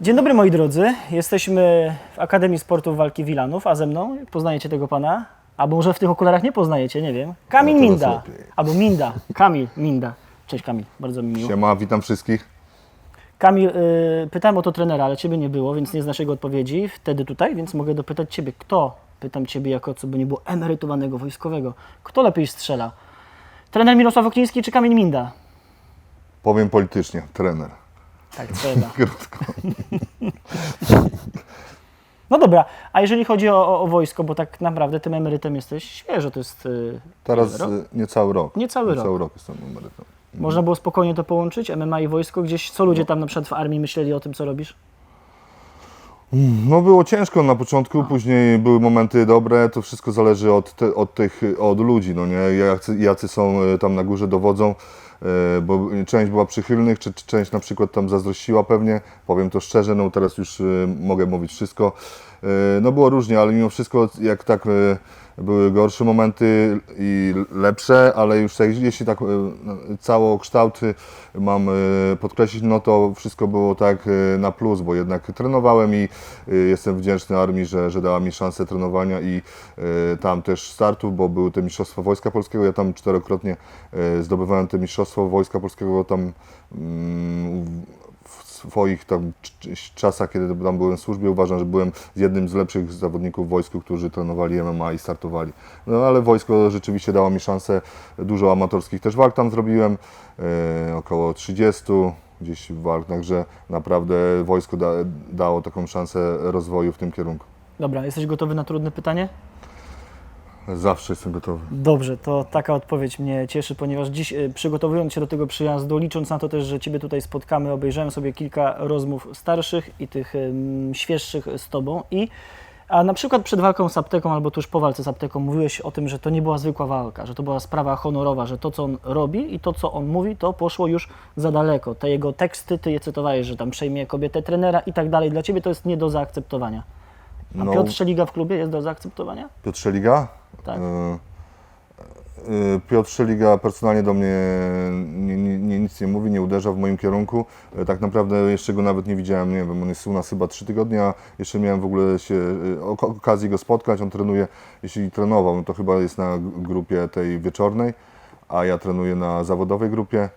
Dzień dobry moi drodzy. Jesteśmy w Akademii Sportów Walki Wilanów, a ze mną poznajecie tego pana? Albo może w tych okularach nie poznajecie, nie wiem. Kamil No, Minda. lepiej. Albo Minda. Kamil Minda. Cześć Kamil, bardzo mi miło. Siema, witam wszystkich. Kamil, y, pytałem o to trenera, ale ciebie nie było, więc nie znasz jego odpowiedzi wtedy tutaj, więc mogę dopytać ciebie, kto, pytam ciebie jako co by nie było emerytowanego wojskowego, kto lepiej strzela? Trener Mirosław Okniński czy Kamil Minda? Powiem politycznie, trener. Tak, trzeba. Krótko. No dobra, a jeżeli chodzi o, o, o wojsko, bo tak naprawdę tym emerytem jesteś świeżo, to jest... y, Teraz rok? y, niecały rok. Niecały rok. Niecały rok jestem emerytem. Można było spokojnie to połączyć, MMA i wojsko gdzieś, co ludzie tam na przykład w armii myśleli o tym, co robisz? No było ciężko na początku, później były momenty dobre, to wszystko zależy od, te, od tych, od ludzi, no nie, jacy, jacy są y, tam na górze, dowodzą, bo część była przychylnych, czy, czy część na przykład tam zazdrościła pewnie, powiem to szczerze, no teraz już y, mogę mówić wszystko, Y, no było różnie, ale mimo wszystko jak tak były gorsze momenty i lepsze, ale już tak, jeśli tak no, całokształty mam podkreślić, no to wszystko było tak na plus, bo jednak trenowałem i jestem wdzięczny armii, że, że dała mi szansę trenowania i tam też startów, bo były te Mistrzostwa Wojska Polskiego, ja tam czterokrotnie zdobywałem te Mistrzostwo Wojska Polskiego tam mm, w- swoich tam cz- czasach, kiedy tam byłem w służbie, uważam, że byłem jednym z lepszych zawodników w wojsku, którzy trenowali MMA i startowali. No ale wojsko rzeczywiście dało mi szansę, dużo amatorskich też walk tam zrobiłem, e, około 30 gdzieś walk, także naprawdę wojsko da, dało taką szansę rozwoju w tym kierunku. Dobra, jesteś gotowy na trudne pytanie? Zawsze jestem gotowy. Dobrze, to taka odpowiedź mnie cieszy, ponieważ dziś y, przygotowując się do tego przyjazdu, licząc na to też, że Ciebie tutaj spotkamy, obejrzałem sobie kilka rozmów starszych i tych ym, świeższych z Tobą i a na przykład przed walką z apteką albo tuż po walce z apteką mówiłeś o tym, że to nie była zwykła walka, że to była sprawa honorowa, że to co on robi i to co on mówi, to poszło już za daleko. Te jego teksty, ty je cytowałeś, że tam przejmie kobietę trenera i tak dalej. Dla Ciebie to jest nie do zaakceptowania. A No. Piotr Szeliga w klubie jest do zaakceptowania? Piotr Szeliga? Tak. E, e, Piotr Szeliga personalnie do mnie nie, nie, nie, nic nie mówi, nie uderza w moim kierunku. E, Tak naprawdę jeszcze go nawet nie widziałem, nie wiem, on jest u nas chyba trzy tygodnie, jeszcze miałem w ogóle się, ok- okazję go spotkać. On trenuje, jeśli trenował, no to chyba jest na grupie tej wieczornej, a ja trenuję na zawodowej grupie.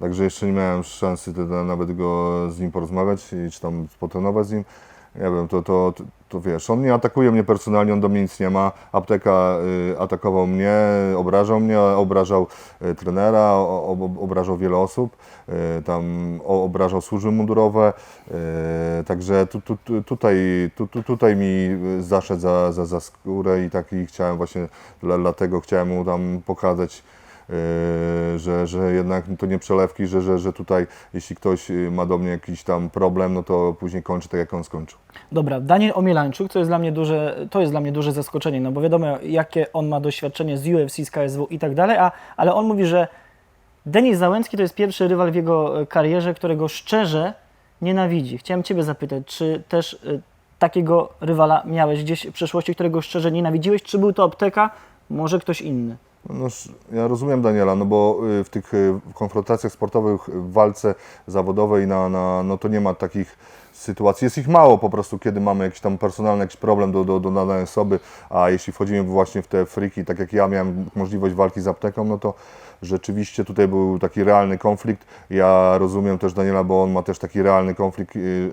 Także jeszcze nie miałem szansy nawet go z nim porozmawiać i czy tam potrenować z nim. Nie wiem, to, to, to, wiesz, on nie atakuje mnie personalnie, on do mnie nic nie ma. Apteka y, atakował mnie, obrażał mnie, obrażał y, trenera, o, ob- obrażał wiele osób, y, tam o, obrażał służby mundurowe. Y, także tu, tu, tu, tutaj, tu, tu, tutaj mi zaszedł za, za, za skórę i tak i chciałem właśnie, dla, dlatego chciałem mu tam pokazać, że, że jednak to nie przelewki, że, że, że tutaj jeśli ktoś yy, ma do mnie jakiś tam problem, no to później kończy tak jak on skończył. Dobra, Daniel Omielańczuk, to jest dla mnie duże, to jest dla mnie duże zaskoczenie, no bo wiadomo, jakie on ma doświadczenie z UFC, z KSW i tak dalej, a, ale on mówi, że Denis Załęcki to jest pierwszy rywal w jego e, karierze, którego szczerze nienawidzi. Chciałem Ciebie zapytać, czy też y, takiego rywala miałeś gdzieś w przeszłości, którego szczerze nienawidziłeś, czy był to apteka, może ktoś inny? No, ja rozumiem Daniela, no bo y, w tych y, konfrontacjach sportowych, w walce zawodowej, na, na, no to nie ma takich sytuacji. Jest ich mało po prostu, kiedy mamy jakiś tam personalny jakiś problem do, do, do danej osoby, a jeśli wchodzimy właśnie w te friki, tak jak ja miałem możliwość walki z apteką, no to rzeczywiście tutaj był taki realny konflikt. Ja rozumiem też Daniela, bo on ma też taki realny konflikt. y,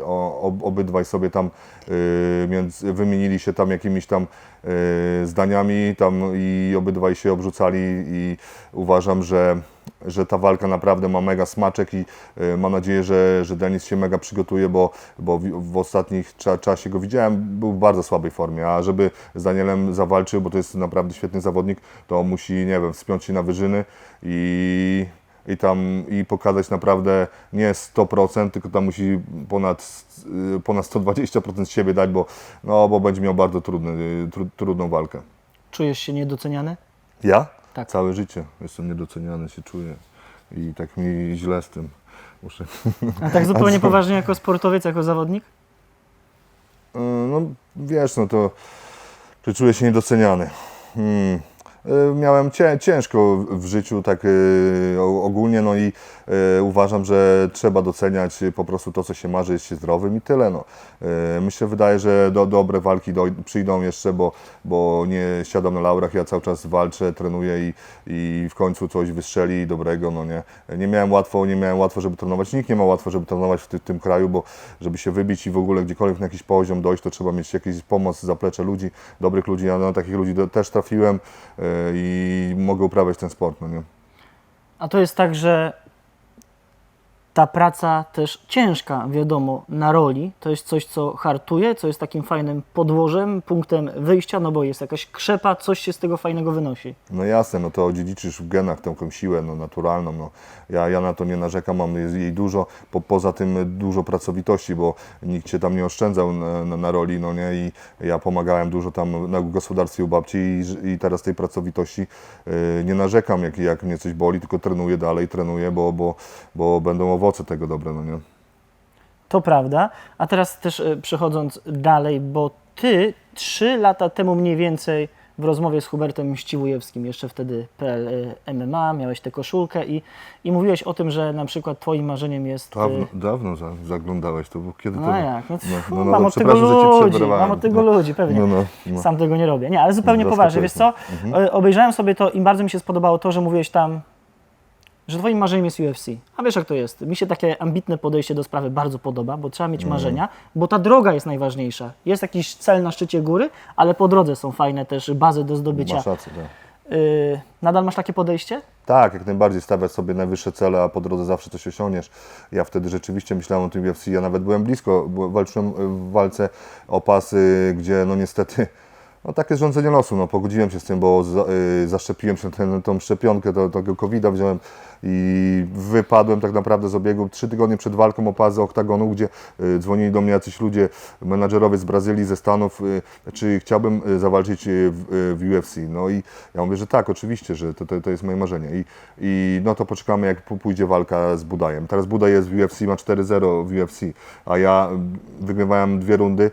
obydwaj sobie tam y, między, wymienili się tam jakimiś tam y, zdaniami tam i obydwaj się obrzucali i uważam, że, że ta walka naprawdę ma mega smaczek i y, mam nadzieję, że, że Denis się mega przygotuje, bo, bo w, w ostatnich cza, czasie go widziałem, był w bardzo słabej formie, a żeby z Danielem zawalczył, bo to jest naprawdę świetny zawodnik, to musi, nie wiem, wspiąć się na wyżyny i, i tam i pokazać naprawdę nie 100%, tylko tam musi ponad, y, ponad 120% z siebie dać, bo, no, bo będzie miał bardzo trudny, y, tru, trudną walkę. Czujesz się niedoceniany? Ja? Tak. Całe życie jestem niedoceniany, się czuję i tak mi źle z tym. Muszę. A tak zupełnie A co? poważnie jako sportowiec, jako zawodnik? Y, No wiesz, no to czy czuję się niedoceniany? Hmm. Y, miałem cię, ciężko w- życiu tak y, ogólnie, no i y, uważam, że trzeba doceniać po prostu to, co się marzy, jest się zdrowym i tyle. No. Myślę, wydaje, że do, dobre walki doj, przyjdą jeszcze, bo, bo nie siadam na laurach, ja cały czas walczę, trenuję i, i w końcu coś wystrzeli dobrego, no nie. Nie miałem łatwo, nie miałem łatwo, żeby trenować, nikt nie ma łatwo, żeby trenować w ty, tym kraju, bo żeby się wybić i w ogóle gdziekolwiek na jakiś poziom dojść, to trzeba mieć jakiś pomoc, zaplecze ludzi, dobrych ludzi, ja na takich ludzi do, też trafiłem i mogę uprawiać ten sport, no nie. A to jest tak, że ta praca też ciężka, wiadomo, na roli, to jest coś, co hartuje, co jest takim fajnym podłożem, punktem wyjścia, no bo jest jakaś krzepa, coś się z tego fajnego wynosi. No jasne, no to odziedziczysz w genach tę tą siłę no, naturalną. No. Ja, ja na to nie narzekam, mam jej dużo. Po, poza tym dużo pracowitości, bo nikt się tam nie oszczędzał na, na, na roli, no nie? I ja pomagałem dużo tam na gospodarstwie u babci i, i teraz tej pracowitości yy, nie narzekam, jak, jak mnie coś boli, tylko trenuję dalej, trenuję, bo, bo, bo będą owoce tego dobre, no nie? To prawda. A teraz też e, przechodząc dalej, bo ty trzy lata temu mniej więcej w rozmowie z Hubertem Mściwujewskim, jeszcze wtedy PL e, MMA, miałeś tę koszulkę i, i mówiłeś o tym, że na przykład twoim marzeniem jest... e, Dawno, dawno za, zaglądałeś to, bo kiedy to... No jak? No, no, no, no, mam no, od tego przepraszam, że ci ludzi, przerwałem. mam od tego No. ludzi, pewnie. No, no, no. Sam tego nie robię. Nie, ale zupełnie poważnie, wiesz co? E, Obejrzałem sobie to i bardzo mi się spodobało to, że mówiłeś tam, że twoim marzeniem jest UFC. A wiesz jak to jest? Mi się takie ambitne podejście do sprawy bardzo podoba, bo trzeba mieć Mm. marzenia, bo ta droga jest najważniejsza. Jest jakiś cel na szczycie góry, ale po drodze są fajne też bazy do zdobycia. Masz rację, tak. Y, nadal masz takie podejście? Tak, jak najbardziej stawiać sobie najwyższe cele, a po drodze zawsze coś osiągniesz. Ja wtedy rzeczywiście myślałem o tym UFC, ja nawet byłem blisko, walczyłem w walce o pasy, gdzie no niestety, no takie rządzenie losu, no pogodziłem się z tym, bo y, zaszczepiłem się ten, tą szczepionkę, to, tego covid wziąłem i wypadłem tak naprawdę z obiegu trzy tygodnie przed walką o pas z oktagonu, gdzie y, dzwonili do mnie jacyś ludzie, menadżerowie z Brazylii, ze Stanów, y, czy chciałbym y, zawalczyć w, UFC. No i ja mówię, że tak, oczywiście, że to, to, to jest moje marzenie. I, I no to poczekamy, jak pójdzie walka z Budajem. Teraz Budaj jest w UFC, ma 4-0 w UFC, a ja wygrywałem dwie rundy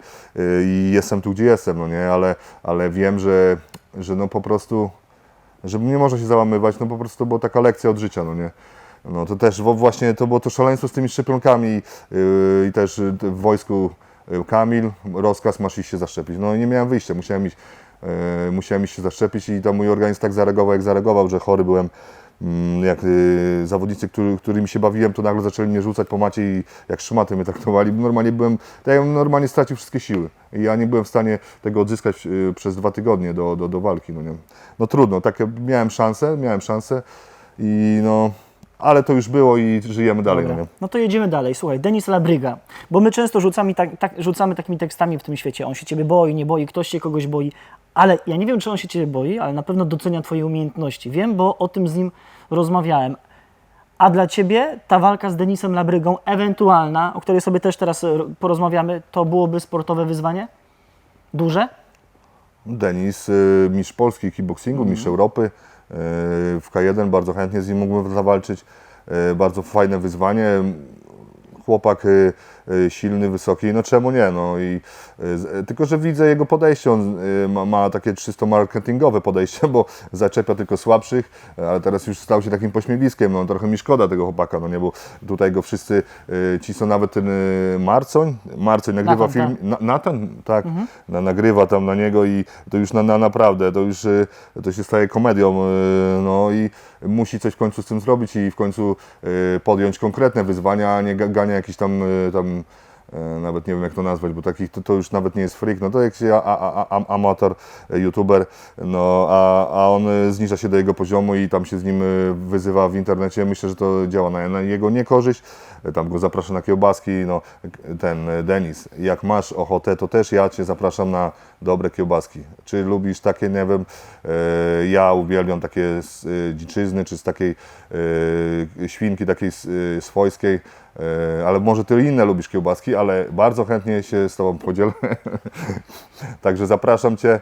i jestem tu, gdzie jestem, no nie, ale, ale wiem, że, że no po prostu że nie można się załamywać, no po prostu to była taka lekcja od życia, no nie. No to też właśnie to było to szaleństwo z tymi szczepionkami yy, i też yy, w wojsku yy, Kamil, rozkaz masz iść się zaszczepić. No nie miałem wyjścia, musiałem iść, yy, musiałem iść się zaszczepić i tam mój organizm tak zareagował, jak zareagował, że chory byłem. Mm, Jak yy, zawodnicy, który, którymi się bawiłem, to nagle zaczęli mnie rzucać po macie i jak szmaty mnie traktowali. Normalnie byłem, tak jakbym normalnie stracił wszystkie siły. I ja nie byłem w stanie tego odzyskać yy, przez dwa tygodnie do, do, do walki. No, nie? no trudno, takie miałem szansę, miałem szansę i no, ale to już było i żyjemy dalej. No? No to jedziemy dalej. Słuchaj, Denis Labryga, bo my często rzucamy, tak, tak, rzucamy takimi tekstami w tym świecie. On się ciebie boi, nie boi, ktoś się kogoś boi, ale ja nie wiem, czy on się ciebie boi, ale na pewno docenia twoje umiejętności. Wiem, bo o tym z nim rozmawiałem. A dla ciebie ta walka z Denisem Labrygą, ewentualna, o której sobie też teraz porozmawiamy, to byłoby sportowe wyzwanie? Duże? Denis, y, mistrz Polski kickboxingu, mistrz Europy y, w K1, bardzo chętnie z nim mógłbym zawalczyć. Y, Bardzo fajne wyzwanie. Chłopak silny, wysoki, no czemu nie? No i, y, z- tylko, że widzę jego podejście, on ma, ma takie czysto marketingowe podejście, bo zaczepia tylko słabszych, ale teraz już stał się takim pośmiewiskiem, no trochę mi szkoda tego chłopaka, no nie, bo tutaj go wszyscy, ci są nawet ten Marcoń, Marcoń nagrywa Natan, film, na, Natan, tak, na, nagrywa tam na niego i to już na, na naprawdę, to już to się staje komedią, no i musi coś w końcu z tym zrobić i w końcu podjąć konkretne wyzwania, a nie ga- gania jakiś tam, tam y, nawet nie wiem jak to nazwać, bo takich to, to już nawet nie jest freak, no to jak się a, a, a, amator, y, youtuber, no a, a on y, zniża się do jego poziomu i tam się z nim wyzywa w internecie, myślę, że to działa na, na jego niekorzyść, tam go zaprasza na kiełbaski, no ten Denis, jak masz ochotę, to też ja Cię zapraszam na dobre kiełbaski. Czy lubisz takie, nie wiem, y, ja uwielbiam takie z dziczyzny, czy z takiej y, świnki takiej swojskiej, E, Ale może ty inne lubisz kiełbaski, ale bardzo chętnie się z Tobą podzielę. Także zapraszam Cię. E,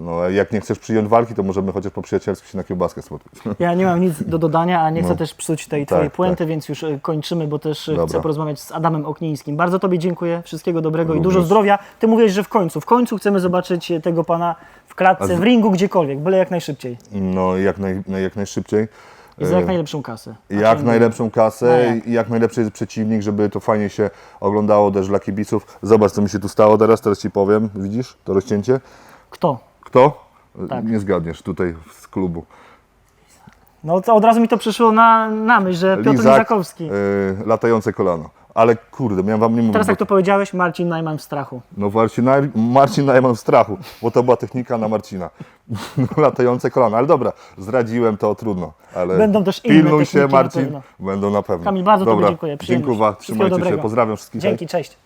No, jak nie chcesz przyjąć walki, to możemy chociaż po przyjacielsku się na kiełbaskę spotkać. Ja nie mam nic do dodania, a nie chcę No. też psuć tej twojej Tak, puenty, więc już e, kończymy, bo też e, chcę Dobra. porozmawiać z Adamem Oknińskim. Bardzo Tobie dziękuję, wszystkiego dobrego i Również. dużo zdrowia. Ty mówisz, że w końcu, w końcu chcemy zobaczyć e, tego pana w klatce, z- w ringu, gdziekolwiek, byle jak najszybciej No, jak, naj, jak najszybciej. I za jak najlepszą kasę. A Jak czym- najlepszą A kasę jak? i jak najlepszy jest przeciwnik, żeby to fajnie się oglądało też dla kibiców. Zobacz, co mi się tu stało teraz, teraz Ci powiem. Widzisz to rozcięcie? Kto? Kto? Tak. Nie zgadniesz tutaj z klubu. No od razu mi to przyszło na, na myśl, że Piotr Lizak, Lizakowski. e, latające kolano. Ale kurde, miałem wam nie mówić. Teraz bo- jak to powiedziałeś, Marcin Najman w strachu. No Marcin, Naj- Marcin Najman w strachu, bo to była technika na Marcina. Latające kolano. Ale dobra, zdradziłem to, trudno. Ale Będą też inne Pilnuj się na Marcin, pewno. będą na pewno. Kamil, bardzo dobra, dziękuję. Dziękuję, trzymajcie się, dobrego. pozdrawiam wszystkich. Dzięki, cześć.